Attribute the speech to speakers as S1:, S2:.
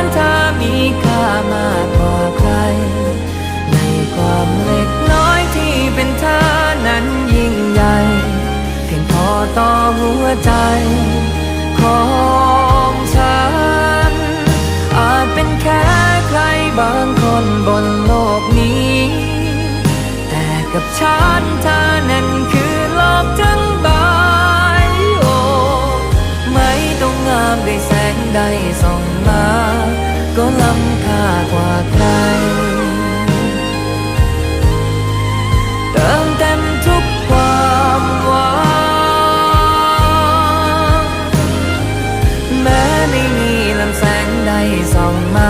S1: นั้นเธอมีค่ามากกว่าใคร ในความเล็กน้อยที่เป็นเธอนั้นยิ่งใหญ่ เพียงพอต่อหัวใจ ของฉัน อาจเป็นแค่ใครบางคนบนโลกนี้ แต่กับฉันเธอนั้นคือโลกทั้งใบโอไม่ต้องงามได้แสงใดส่องมา ล้ำค่ากว่าใคร เติมเต็มทุกความหวังแม้ไม่มีลำแสงใดส่องมา